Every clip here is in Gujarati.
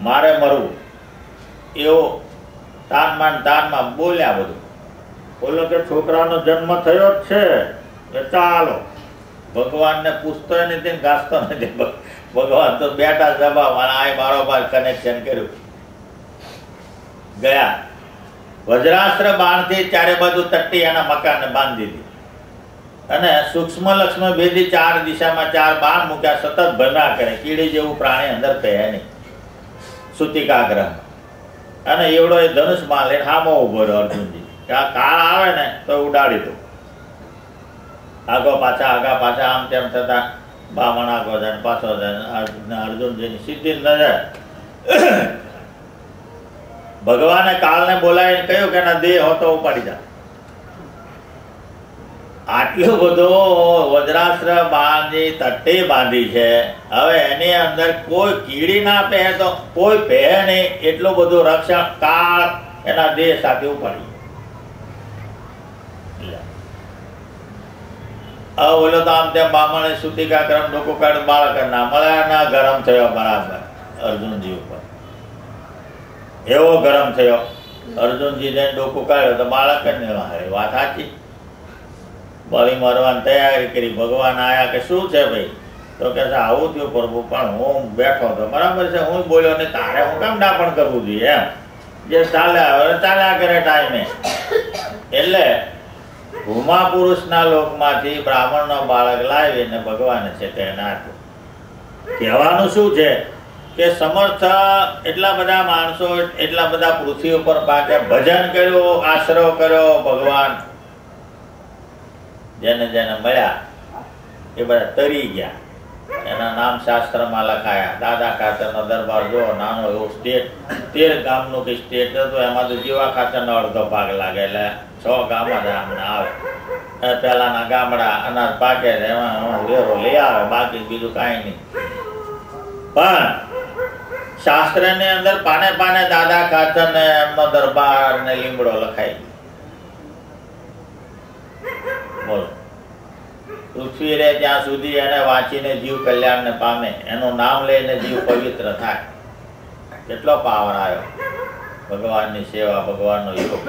મારે મરવું. એવો તાનમાં ને તાનમાં બોલ્યા બધું. બોલો કે છોકરાનો જન્મ થયો જ છે. કે ચાલો. ભગવાનને પૂછતો નથી ને ઘાસતો નથી ભગવાન તો બેઠા અને આ બારોબાર કનેક્શન કર્યું. ગયા. વજ્રાસ્ત્ર બાણથી ચારે બાજુ તટ્ટી એના મકાનને બાંધી દીધી. અને સૂક્ષ્મ લક્ષ્મ ભેદી ચાર દિશામાં ચાર બાણ મૂક્યા. સતત ભમ્યા કરે. કીડી જેવું પ્રાણી અંદર કહે નહીં. સુતિકાગ્રહ. અને એવડો એ ધનુષમાં લઈને હામો ઊભો રહ્યો અર્જુનજી. કે આ કાળ આવે ને તો ઉડાડી દો. આગો પાછા, આગા પાછા, આમ તેમ થતા બામણ આગો જાય ને પાછો જાય ને સિદ્ધિ અર્જુનજીની સીધી નજર ભગવાને કાળને બોલાવીને કહ્યું કે ના દેહ હોતો, ઉપાડી જા. આટલું બધો વજ્રાસ્ત્ર બાંધી, તટ્ટી બાંધી છે. હવે એની અંદર કોઈ કીડી ના પહે તો કોઈ પહે નહીં. એટલું બધું રક્ષણ કાળ એના દેહ સાથે ઉપાડી હવે ઓલો તો આમ તેમ બામણે સુતિકા ક્રમ લોકો કાઢ, બાળક ના મળે ના ગરમ થયો બરાબર. અર્જુનજી ઉપર. એવો ગરમ થયો. અર્જુનજી ને ડોકું કાઢ્યો તો બાળક જ ને વાત સાચી? બળી મરવાની તૈયારી કરી. ભગવાન આયા કે શું છે ભાઈ? તો કે છે, આવું થયું પ્રભુ, પણ હું બેઠો હતો. બરાબર છે, હું બોલ્યો ને તારે હું કેમ ડાપણ કરવું જોઈએ એમ? જે ચાલે હવે ચાલ્યા કરે ટાઈમે. એટલે ભૂમા પુરુષના લોકમાંથી બ્રાહ્મણનો બાળક લાવીને ભગવાને છે તે નાખ્યું કહેવાનું શું છે? કે સમર્થ એટલા બધા માણસો, એટલા બધા પૃથ્વી ઉપર પાકે, ભજન કર્યું, આશરો કર્યો, ભગવાન જેને જેને મળ્યા, એ બધા તરી ગયા. એના નામ શાસ્ત્રમાં લખાયા, દાદા ખાતરનો દરબાર જો નાનો એવો સ્ટેટ તેર ગામનું કે સ્ટેટ હતું, એમાં તો જીવા ખાતરનો અડધો ભાગ લાગે, એટલે છ ગામ જ આમને આવે. પહેલાના ગામડા અનાજ પાકે એમાં વેરો લઈ આવે, બાકી બીજું કાંઈ નહીં. પણ શાસ્ત્રની અંદર પાને પાને દાદા ખાતર ને એમનો દરબાર ને લીમડો લખાઈ બોલો પૃથ્વી રહે ત્યાં સુધી એને વાંચીને જીવ કલ્યાણને પામે. એનું નામ લઈને જીવ પવિત્ર થાય. કેટલો પાવર આવ્યો? ભગવાનની સેવા, ભગવાનનો યોગ.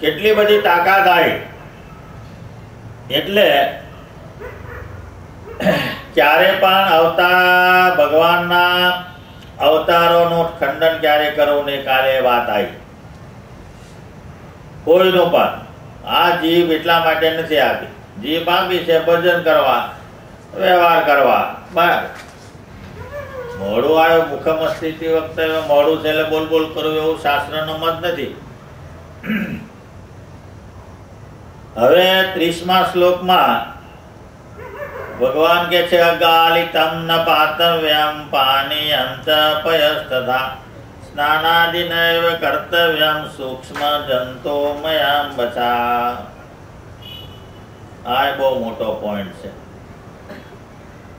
કેટલી બધી તાકાત આવી. એટલે ક્યારે પણ અવતાર ભગવાનના અવતારોનું ખંડન ક્યારે કરવું નહીં કાલે વાત આવી. કોઈનું પણ. આ જીવ એટલા માટે નથી આપી જીભ આપી છે, ભજન કરવા, વ્યવહાર કરવા બરાબર મોડું આવ્યો મુખમ વખતે મોડું છે એટલે બોલ બોલ કરવું એવું શાસ્ત્રનો મત નથી. હવે ત્રીસમા શ્લોકમાં ભગવાન કે છે, અગાલિતમ ન પાતવ્યમ પાણી અંત પયસ્તથા સ્નાનાદિનૈવ કર્તવ્યમ સૂક્ષ્મ જંતો મયામ બચા આ બહુ મોટો પોઈન્ટ છે.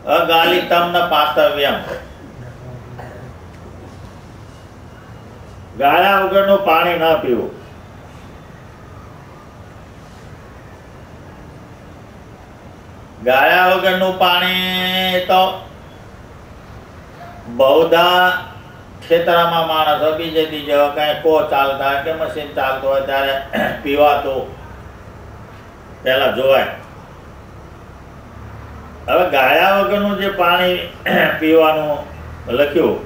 અગાલિતમ ન પાતવ્યમ. ગાળા વગરનું પાણી ન પીવું. ગાળા વગરનું પાણી તો બહુધા ખેતરામાં માણસો બીજે ત્રીજે કઈ કો ચાલતા કે મશીન ચાલતું હોય ત્યારે પીવાતું પેલા જોવાય. હવે ગાળ્યા વગરનું જે પાણી પીવાનું લખ્યું.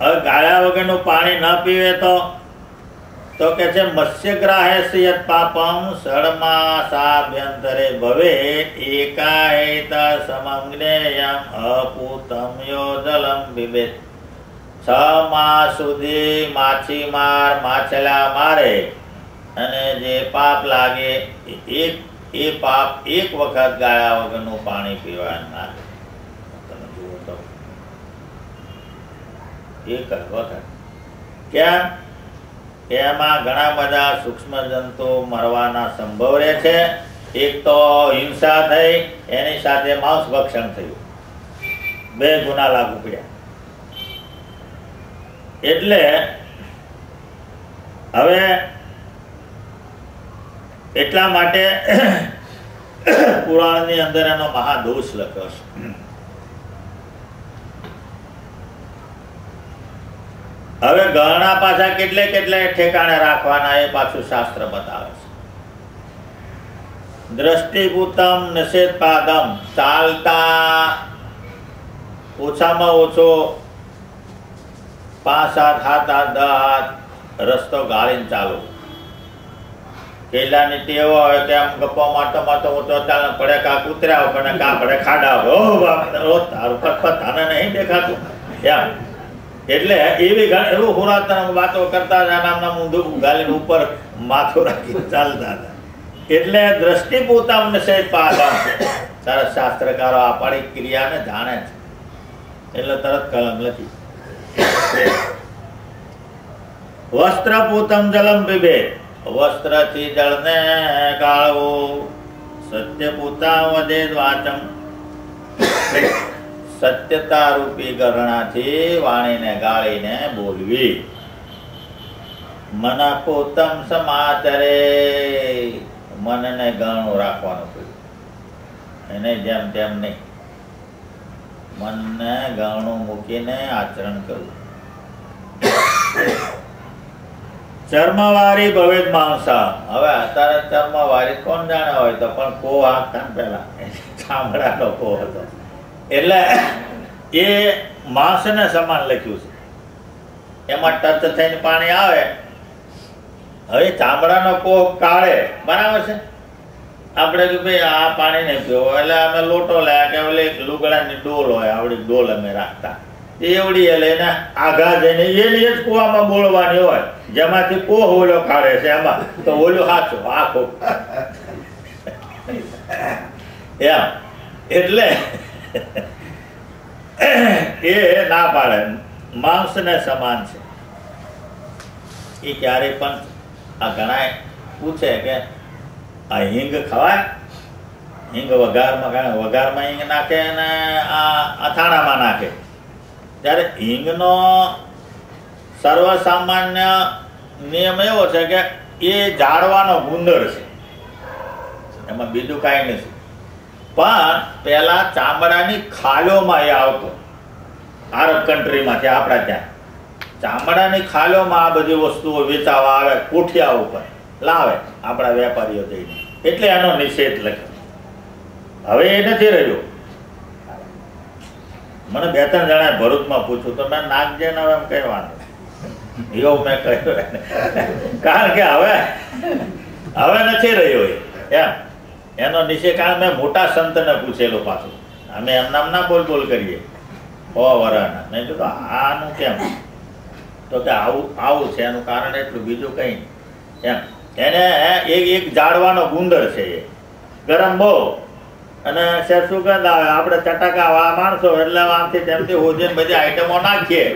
હવે ગાળ્યા વગરનું પાણી ન પીવે તો તો કે છે મત્સ્યગ્રાહ્ય યત પાપમ ષડમાસાભ્યંતરે ભવે એકાએત સમગ્નેયમ અપૂતમ યોદલમ બિબેત છ માસ સુધી માછીમાર માછલા મારે અને જે પાપ લાગે એક એ પાપ એક વખત ગાળા વગરનું પાણી પીવાનું એક જ એમાં ઘણા બધા સૂક્ષ્મ જંતુ મરવાના સંભવ રહે છે. એક તો હિંસા થઈ, એની સાથે માંસ ભક્ષણ થયું. બે ગુના લાગુ પડ્યા. એટલે હવે એટલા માટે પુરાણની અંદર એનો મહાદોષ લખ્યો છે. હવે ગહણા પાછા કેટલે કેટલે ઠેકાણે રાખવાના એ પાછું શાસ્ત્ર બતાવે છે. દ્રષ્ટિભૂતમ નિષેધ પાદમ ચાલતા ઓછામાં ઓછો આઠ દસ હાથ રસ્તો ગાળીને ચાલો. કેલાની ટેવ હોય કે આમ ગપ્પો માટો માટો હું તો ચાલે પડે કા કૂતર્યા પણ કા પડે ખાડા હો બાપ ઓ તારું પત તાને નહીં દેખાતું. એમ. એટલે એવી એવું હુરાતન વાતો કરતા હતા નામ નામ ઊંધું ગાલીને ઉપર માથું રાખી ચાલતા હતા. એટલે દ્રષ્ટિ પોતામને સહિત પાદમ તારા શાસ્ત્રકારો આ પાડી ક્રિયાને જાણે છે. એટલે તરત કલમ લખી. વસ્ત્ર પૂતમ જલમ પીબે વસ્ત્રથી જળને ગાળવું. સત્ય પૂતા વધે વાચમ સત્યતા રૂપી ગરણાથી વાણીને ગાળીને બોલવી. મન પોતમ સમાચરે. મનને ગણું રાખવાનું એને જેમ તેમ નહીં. મનને ગણું મૂકીને આચરણ કરવું. ચર્મવારી ભવેદ માંસા હવે અત્યારે ચર્મવારી કોણ જાણે હોય તો પણ કો આખતા પેલા ચામડા લોકો હતો. એટલે એ માંસને સમાન લખ્યું છે. એમાં ટચ થઈને પાણી આવે. હવે ચામડાનો કોહ કાળે. બરાબર છે? આપણે કે ભાઈ આ પાણી નહીં પીવો, એટલે અમે લોટો લાયા કે ઓલી લુગડાની ડોલ હોય, આવડી ડોલ અમે રાખતા. એવડી એ લઈને આઘા જઈને એની જ કુવામાં બોલવાની હોય, જેમાંથી કો ઓલો કાઢે છે એમાં. તો ઓલું સાચું આખો. એમ. એટલે એ ના પાડે. માંસને સમાન છે. એ ક્યારેય પણ આ ઘણા પૂછે કે આ હિંગ ખવાય? હિંગ વઘારમાં વઘારમાં હિંગ નાખે અને આ અથાણામાં નાખે. ત્યારે હિંગનો સર્વસામાન્ય નિયમ એવો છે કે એ જાળવાનો ગુંદર છે. એમાં બીજું કાંઈ નથી. પણ પહેલાં ચામડાની ખાલોમાં એ આવતો. આરબ કન્ટ્રીમાંથી આપણા ત્યાં. ચામડાની ખાલોમાં આ બધી વસ્તુઓ વેચાવા આવે, કોઠિયા ઉપર. લાવે. આપણા વેપારીઓ જઈને એટલે એનો નિષેધ લખ્યો હવે એ નથી રહ્યો. મને બે ત્રણ જણાએ ભરૂચમાં પૂછ્યું, તો મેં નાગજૈન હવે એમ કહેવાનું એવું મેં કહ્યું કારણ કે હવે હવે નથી રહ્યો એમ. એનો નિષેધ, કારણ મેં મોટા સંતને પૂછેલું પાછું. અમે એમનામ ના બોલ બોલ કરીએ. હો વરાના. મેં કીધું, આનું કેમ? તો કે આવું આવું છે. એનું કારણ એટલું, બીજું કંઈ એમ. એને એક એક જાળવાનો ગુંદર છે એ. ગરમ બહુ. અને સર શું કહેતા આપણે ચટાકા માણસો એટલે આમથી તેમથી હોજીને બધી આઈટમો નાખીએ.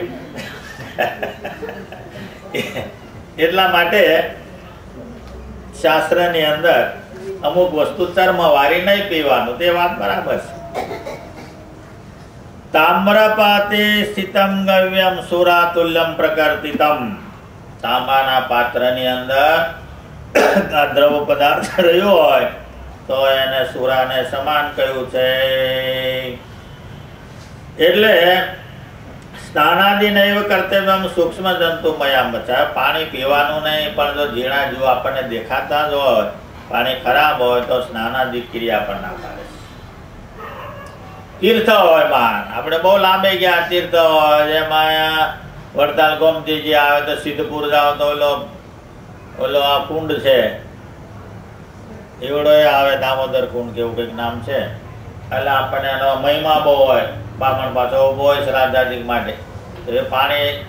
એટલા માટે શાસ્ત્રની અંદર અમુક વસ્તુ ચર્મ વારી નહીં પીવાનું, તે વાત બરાબર છે. તામ્રપાતે સ્થિતમ ગવ્યમ સુરાતુલ્યમ પ્રકર્તિતમ. તાંબાના પાત્રની અંદર દ્રવ પદાર્થ રહ્યો હોય, તો એને સુરાને સમાન કહ્યું છે? એટલે સ્નાનાદિ નૈવ કર્તવ્યમ સૂક્ષ્મ જંતુ મયા બચાવે પાણી પીવાનું નહીં, પણ જો ઝીણા જીવ આપણને દેખાતા જ હોય, પાણી ખરાબ હોય, તો સ્નાનાદિ ક્રિયા પણ ના પાડે. તીર્થ હોય માન. આપણે બહુ લાંબે ગયા તીર્થ હોય જેમાં વડતાલ ગોમતીજી આવે તો સિદ્ધપુર જાઓ તો ઓલો આ કુંડ છે. એવડો આવે દામોદર કુંડ કેવું કંઈક નામ છે. એટલે આપણને એનો મહિમા બહુ હોય. બામણ પાછો ઊભો હોય રાજાજી માટે. તો એ પાણી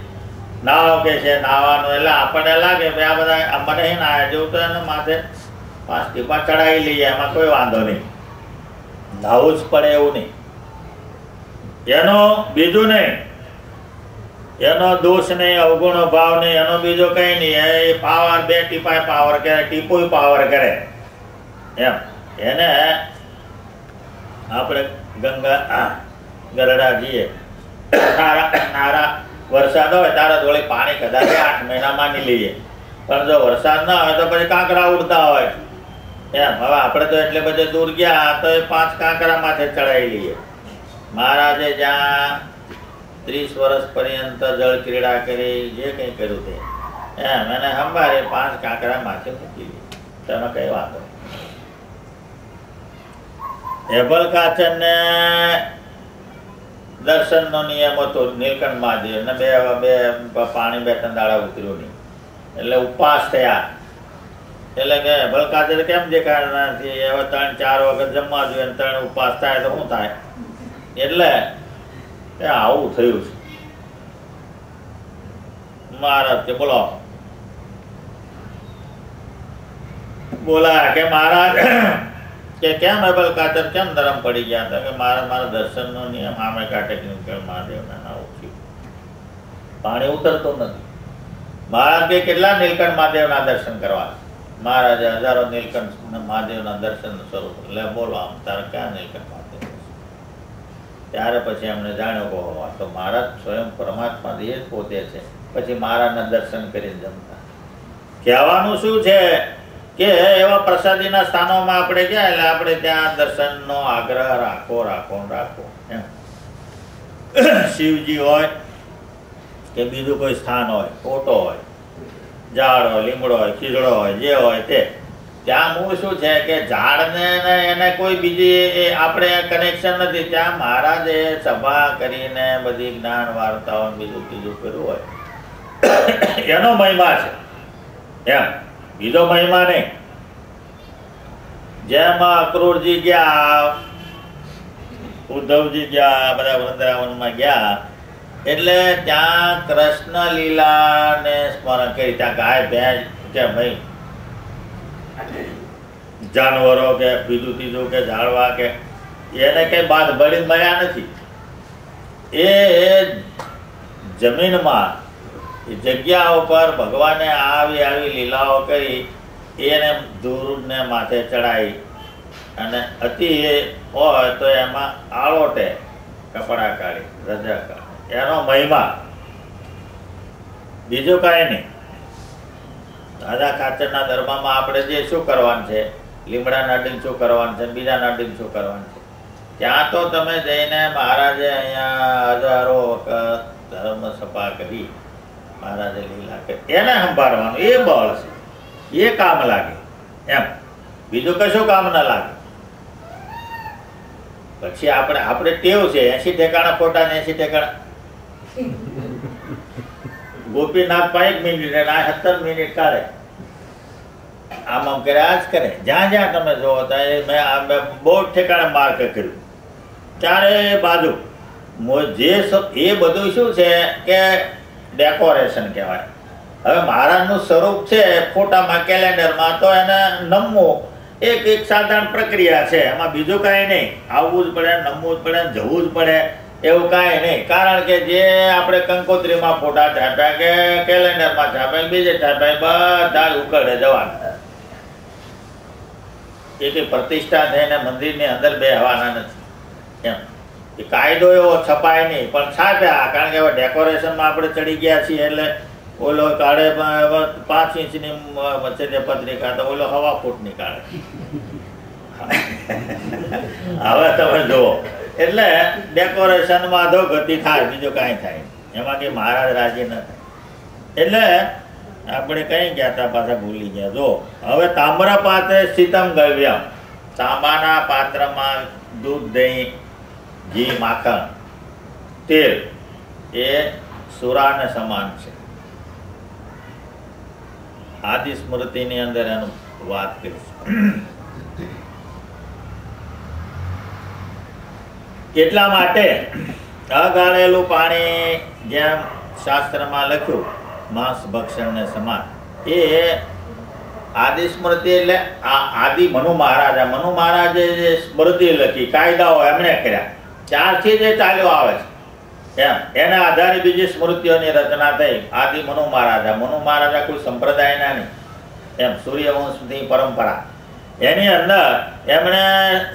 નાવ કે છે નાવાનું એટલે આપણને લાગે ભાઈ આ બધા મને એ ના જેવું તો એને માથે પાંચ ટીપા ચડાવી લઈએ, એમાં કોઈ વાંધો નહીં. નાવું જ પડે એવું નહીં. એનો બીજું નહીં. એનો દોષ નહીં, અવગુણો ભાવ નહીં, એનો બીજો કઈ નહીં. એ પાવર બે ટીપાય પાવર કરે, ટીપોય પાવર કરે. એમ. એને આપણે ગંગા ગરડા જઈએ. સારા સારા વરસાદ હોય, તારા થોડી પાણી કદાચ આઠ મહિના માની લઈએ. પણ જો વરસાદ ના હોય તો પછી કાંકરા ઉડતા હોય. એમ. હવે આપણે તો એટલે બધે દૂર ગયા, તો એ પાંચ કાંકરા માથે ચડાવી લઈએ. મહારાજે જ્યાં ત્રીસ વર્ષ પર્યંત જળ ક્રીડા કરી જે કંઈ કર્યું તે. એમ, એને હંભારે પાંચ કાંકરા માથે મૂકી દીધી તેમાં કઈ વાંધો હેબલ કાચનને દર્શનનો નિયમ હતો નીલકંઠ મહાદેવ. ને બે બે પાણી બે તંદાળા ઉતર્યું નહીં. એટલે ઉપવાસ થયા. એટલે કે ભલકાચર કેમ દેખાડ નથી? હવે ત્રણ ચાર વખત જમવા જોઈએ ત્રણ ઉપવાસ થાય તો શું થાય? એટલે એ આવું થયું છે. મહારાજ કે બોલો. બોલા કે મહારાજ, કે કેમ અબલ કાતર કેમ ધરમ પડી ગયા? હતા કે મારા મારા દર્શનનો નિયમ આમે કાટે કે મહાદેવના આવું થયું પાણી ઉતરતું નથી. મહારાજ કે કેટલા નીલકંઠ મહાદેવના દર્શન કરવા? મહારાજે હજારો નીલકંઠ મહાદેવના દર્શન સ્વરૂપ એટલે બોલો આમ, તારે ક્યાં નીલકંઠ મહાદેવ? ત્યારે પછી એમણે જાણ્યો કહો તો મહારાજ સ્વયં પરમાત્મા દેહ પોતે છે. પછી મહારાજના દર્શન કરીને જમતા. કહેવાનું શું છે કે એવા પ્રસાદીના સ્થાનોમાં આપણે ગયા એટલે આપણે ત્યાં દર્શનનો આગ્રહ રાખો રાખો રાખો. એમ. શિવજી હોય કે બીજું કોઈ સ્થાન હોય, ફોટો હોય, ઝાડ હોય, લીમડો હોય, ખીજડો હોય, જે હોય તે. ત્યાં મૂળ શું છે કે ઝાડને એને કોઈ બીજી આપણે કનેક્શન નથી. ત્યાં મહારાજે સભા કરીને બધી જ્ઞાન વાર્તાઓ બીજું બીજું કર્યું હોય. એનો મહિમા છે. એમ. બીજો મહિમા નહીં. જેમ અક્રૂરજી ગયા, ઉદ્ધવજી ગયા, બધા વૃંદાવનમાં ગયા, એટલે ત્યાં કૃષ્ણ લીલાને સ્મરણ કરી ત્યાં ગાય ભેંસ કે ભાઈ જાનવરો કે બીજું ત્રીજું કે ઝાડવા કે એને કઈ બાદ બળી મળ્યા નથી. એ જમીનમાં જગ્યા ઉપર ભગવાને આવી આવી લીલાઓ કરી, એને ધૂળને માથે ચડાવી અને અતિ હોય તો એમાં આળોટે કપડા કાઢી, રજા કાઢી. એનો મહિમા. બીજું કાંઈ નહીં. દાદા કાચરના ધર્મમાં આપણે જે શું કરવાનું છે? લીમડા નાડીને શું કરવાનું છે? બીજા નાડીને શું કરવાનું છે? ત્યાં તો તમે જઈને મહારાજે અહીંયા હજારો વખત ધર્મ સભા કરી, મહારાજે લીલા કરી એને સંભાળવાનું, એ બળ છે. એ કામ લાગે, એમ. બીજું કશું કામ ના લાગે. પછી આપણે આપણે ટેવ છે એસી ઠેકાણા ખોટા ને એસી ઠેકાણા. ગોપીનાથ પાંચ મિનિટ અને આ સત્તર મિનિટ કાઢે. આમ આમ કરે આ જ કરે. જ્યાં જ્યાં તમે જોવો ત્યાં મેં મેં બહુ ઠેકાણે માર્ક કર્યું. ત્યારે બાજુ. જે એ બધું શું છે કે ડેકોરેશન કહેવાય. હવે મહારાજનું સ્વરૂપ છે ફોટામાં કેલેન્ડરમાં તો એને નમવું. એક એક સાધારણ પ્રક્રિયા છે. એમાં બીજું કાંઈ નહીં. આવવું જ પડે, નમવું જ પડે, જવું જ પડે. એવું કાંઈ નહીં. કારણ કે જે આપણે કંકોત્રીમાં ફોટા છાપ્યા કે કેલેન્ડરમાં છાપ્યા બીજે છાપ્યા બધા ઉકળે જવાના. એ પ્રતિષ્ઠા થઈને મંદિરની અંદર બેહવાના નથી. એમ. એ કાયદો એવો છપાય નહીં. પણ છાપ્યા. કારણ કે હવે ડેકોરેશનમાં આપણે ચડી ગયા છીએ એટલે ઓલો કાઢે પાંચ ઇંચની વચ્ચે પત્રિકા તો ઓલો હવા ફૂટની કાઢે હવે તમે જુઓ. એટલે ડેકોરેશનમાં ધો ગતિ થાય, બીજું કાંઈ થાય એમાં કે મહારાજ રાજી ન થાય. એટલે આપણે કઈ ગયા હતા પાછા ભૂલી ગયા. જો, હવે તાંબરા પાત્રે શીતમ ગવ્યમ. તાંબાના પાત્રમાં દૂધ દહીં, ઘી, માખણ, તેલ એ સુરાને સમાન છે. આદિ સ્મૃતિની અંદર એનું વાત કરીશું. એટલા માટે અગાળેલું પાણી જેમ શાસ્ત્રમાં લખ્યું, માંસ ભક્ષણને સમાન. એ આદિ સ્મૃતિ એટલે આ આદિ મનુ મહારાજા મનુ મહારાજે જે સ્મૃતિ લખી, કાયદાઓ એમણે કર્યા. ત્યારથી જે ચાલ્યો આવે છે. એમ, એના આધારે બીજી સ્મૃતિઓની રચના થઈ. આદિ મનુ મહારાજા મનુ મહારાજા કોઈ સંપ્રદાયના નહીં. એમ, સૂર્યવંશની પરંપરા. એની અંદર એમણે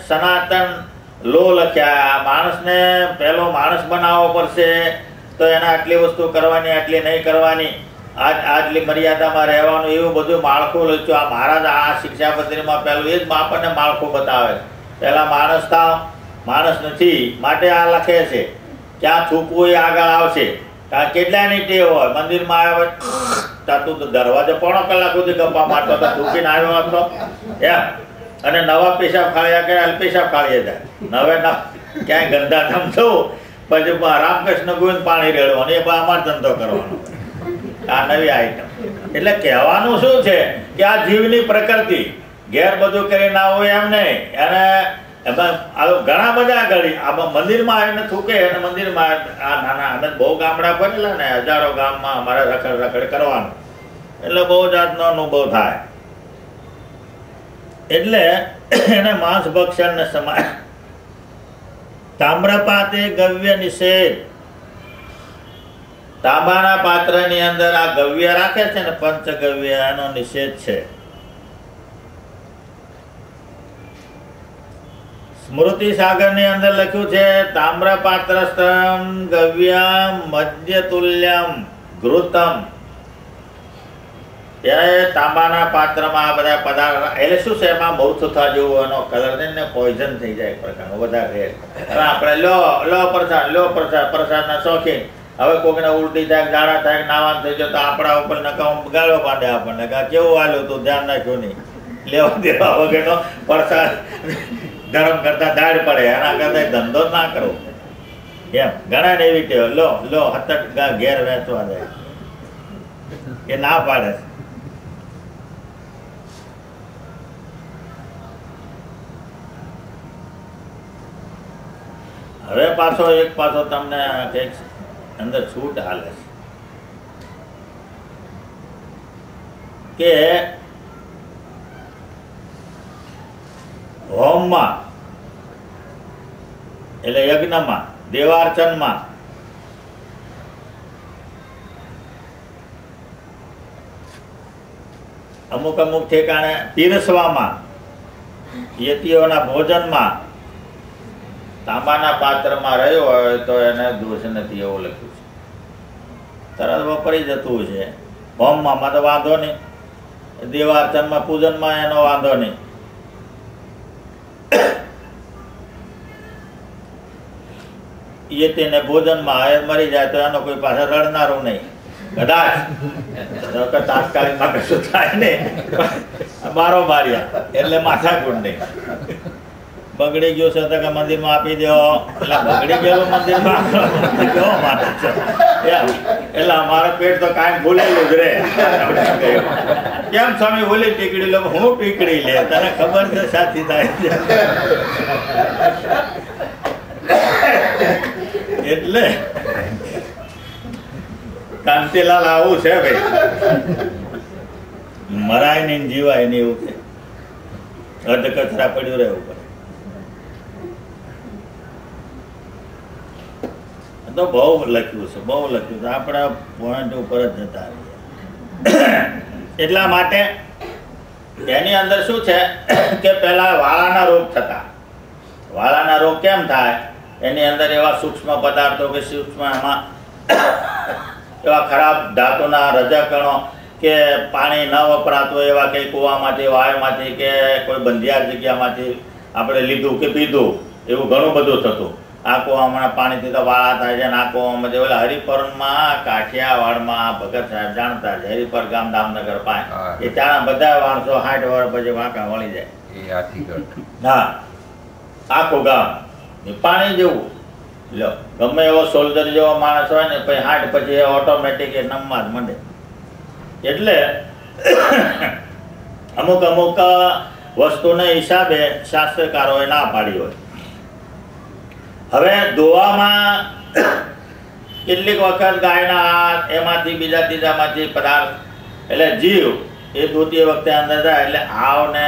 સનાતન લો લખ્યા માણસને પહેલો માણસ બનાવવો પડશે તો એને આટલી વસ્તુ કરવાની, આટલી નહીં કરવાની. આજ, આટલી મર્યાદામાં રહેવાનું, એવું બધું માળખું લખ્યું. આ મહારાજ આ શિક્ષાપત્રીમાં પહેલું એ જ આપણને માળખું બતાવે. પહેલાં માણસ થાવ માણસ નથી, માટે આ લખે છે. ક્યાં થૂકવું એ આગળ આવશે. કારણ કેટલાની ટેવ હોય? મંદિરમાં આવે તું તો દરવાજો પોણો કલાક સુધી ગપ્પા મારતો હતો થૂકીને આવ્યો હતો. એમ. અને નવા પેશાબ ખાળ્યા કે હાલ પેશાબ ખાળીએ જાય નવે ના, ક્યાંય ગંદા થમ પછી રામકૃષ્ણ ગોવિંદ પાણી રેડવાનું, એ અમાર ધંધો કરવાનો. આ નવી આઈટમ એટલે કહેવાનું શું છે કે આ જીવની પ્રકૃતિ, ઘેર બધું કરી ના હોય એમ નહીં. અને એમાં ઘણા બધા ઘડી આમાં મંદિરમાં આવીને થૂકે અને મંદિરમાં આ નાના, અમે બહુ ગામડા ભરેલા ને હજારો ગામમાં અમારે રખડ રખડ કરવાનું. એટલે બહુ જાતનો અનુભવ થાય. એટલે એને માંસ ભક્ષણ ને સમાય. તામ્રપાતે ગવ્ય નિષેધ. તાંબાના પાત્રની અંદર આ ગવ્ય રાખે છે ને પંચગવ્ય એનો નિષેધ છે. સ્મૃતિ સાગરની અંદર લખ્યું છે, તામ્રપાત્રસ્તમ ગવ્યમ મધ્યતુલ્યમ ઘૃતમ. ત્યારે તાંબાના પાત્રમાં આ બધા પદાર્થ, એટલે શું છે, એમાં મૌથુથા જેવું એનો કલર ને પોઈઝન થઈ જાય પ્રકારનો, વધારે હવે આપણે લો લો પ્રસાદ લો પ્રસાદ, પ્રસાદના શોખીન. હવે કોઈકને ઉલટી થાય ઝાડા થાય, નાવાન થઈ જાય, તો આપણા ઉપર નકામ ગાળો પાડે આપણને. કે કેવું હાલ્યું તું, ધ્યાન રાખ્યું નહીં. લેવા દેવા વગરનો પ્રસાદ ગરમ કરતા દાળ પડે, એના કરતા ધંધો ના કરવો એમ, ઘણા ને એવી ટેવ. લો લો હતક ઘેર વેચવા જાય એ ના પાડે. હવે પાછો એક પાછો તમને કંઈક અંદર છૂટ હાલે છે. કે હોમમાં, એટલે યજ્ઞમાં, દેવાર્ચનમાં, અમુક અમુક ઠેકાણે પીરસવામાં, યતિઓના ભોજનમાં તાંબાના પાત્રમાં રહ્યો હોય તો એને દોષ નથી એવું લખ્યું છે. તરત વપરી જતું છે. હોમમાં તો વાંધો નહીં. દેવાર્ચનમાં, પૂજનમાં એનો વાંધો નહીં. એ તેને ભોજનમાં આયર મરી જાય તો એનો કોઈ પાસે રડનારું નહીં. કદાચ. તાત્કાલિકમાં કશું થાય ને મારો માર્યા. એટલે માથા કુંડ નહીં. બગડી ગયો છે તો કે મંદિરમાં આપી દો. એટલે બગડી ગયેલો મંદિરમાં. કેવો માને છે? એટલે અમારા પેટ તો કાંઈ ભૂલેલું જ રે. કેમ સ્વામી ભૂલી ટીકડી લો? હું ટીકડી લે? તને ખબર છે સાચી થાય એટલે કાંતિલાલ આવું છે ભાઈ. મરાય ને જીવાય ને એવું છે અર્ધ કચરા પડ્યું રહેવું તો બહુ લખ્યું છે, બહુ લખ્યું છે. આપણા પોઈન્ટ ઉપર જ જતા એટલા માટે એની અંદર શું છે કે પહેલાં વાળાના રોગ થતા. વાળાના રોગ કેમ થાય? એની અંદર એવા સૂક્ષ્મ પદાર્થો કે સૂક્ષ્મ એમાં એવા ખરાબ ધાતુના રજાકણો કે પાણી ન વપરાતું એવા કંઈ કૂવામાંથી, વાયમાંથી કે કોઈ બંધિયાર જગ્યામાંથી આપણે લીધું કે પીધું એવું ઘણું બધું થતું. આ કૂવામાં પાણીથી તો વાળા થાય છે અને આ કૂવામાં ઓલા હરિપરમાં કાઠિયાવાડમાં ભગત સાહેબ જાણતા છે હરિપર ગામ દામનગર પાંચ. એ ત્યાં બધા માણસો સાઠ વર્ષ પછી વાંકા વળી જાય. હા આખું ગામ. પાણી જેવું. લો ગમે એવો સોલ્જર જેવો માણસ હોય ને પછી હાટ પછી ઓટોમેટિક એ નમવા જ મંડે. એટલે અમુક અમુક વસ્તુને હિસાબે શાસ્ત્રકારોએ ના પાડી હોય. હવે દોવામાં કેટલીક વખત ગાયના હાથ, એમાંથી બીજા ત્રીજામાંથી પદાર્થ, એટલે જીવ એ ધોતી વખતે અંદર જાય, એટલે આવને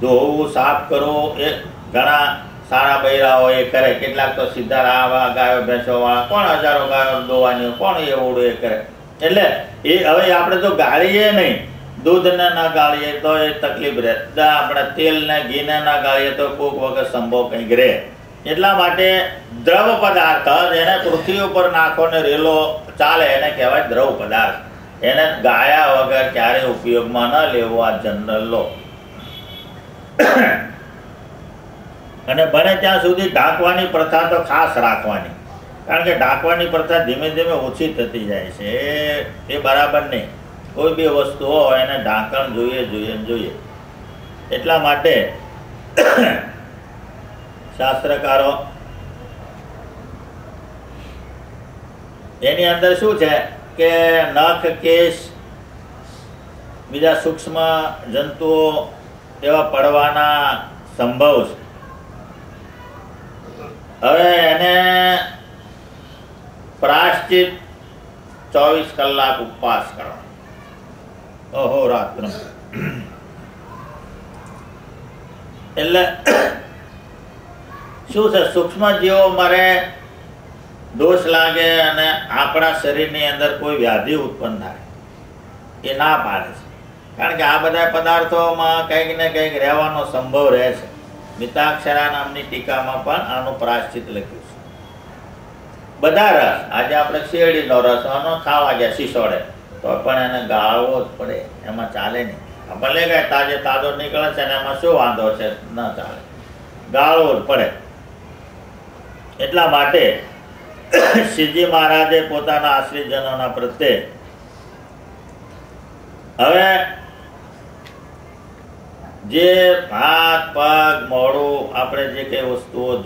ધોવું, સાફ કરવું એ ઘણા સારા બૈરાઓ એ કરે. કેટલાક તો સીધા રાવા ગાયો ભેંસો વાળા કોણ હજારો ગાયો દોવાની કોણ એવડું એ કરે. એટલે એ હવે આપણે તો ગાળીએ નહીં. દૂધને ના ગાળીએ તો એ તકલીફ રહે. આપણે તેલને, ઘીને ના ગાળીએ તો કોઈક વખત સંભવ કંઈક રહે. એટલા માટે દ્રવ પદાર્થ એને પૃથ્વી ઉપર નાખો ને રેલો ચાલે એને કહેવાય દ્રવ પદાર્થ. એને ગાયા વગર ક્યારે ઉપયોગમાં ન લેવો આ જનરલ લો અને બને ત્યાં સુધી ઢાંકવાની પ્રથા તો ખાસ રાખવાની. કારણ કે ઢાંકવાની પ્રથા ધીમે ધીમે ઓછી થતી જાય છે. એ બરાબર નહીં. કોઈ બી વસ્તુ હોય એને ઢાંકણ જોઈએ જોઈએ જોઈએ. એટલા માટે શાસ્ત્રકારો. એની અંદર શું છે કે નખ કેશ બીજા સૂક્ષ્મ જંતુઓ એવા પડવાના સંભવ છે. હવે એને પ્રાશ્ચિત ચોવીસ કલાક ઉપવાસ કરો ઓહો, રાત્ર. એટલે શું છે? સૂક્ષ્મ જીવો મરે, દોષ લાગે અને આપણા શરીરની અંદર કોઈ વ્યાધિ ઉત્પન્ન થાય. એ ના પાડે છે. કારણ કે આ બધા પદાર્થોમાં કંઈક ને કંઈક રહેવાનો સંભવ રહે છે. મિતાક્ષરા નામની ટીકામાં પણ આનું પ્રાશ્ચિત લખ્યું છે. બધા રસ. આજે આપણે શેરડીનો રસ. આનો ખાવા ગયા શીશોડે તો પણ એને ગાળવો જ પડે. એમાં ચાલે નહીં. ભલે કાંઈ તાજે તાજો નીકળે છે ને એમાં શું વાંધો છે? ન ચાલે. ગાળવો જ પડે. એટલા માટે શિવજી મહારાજે પોતાના આશ્રિતજનોના પ્રત્યે હવે જે હાથ પગ મોડું આપણે જે કઈ વસ્તુઓ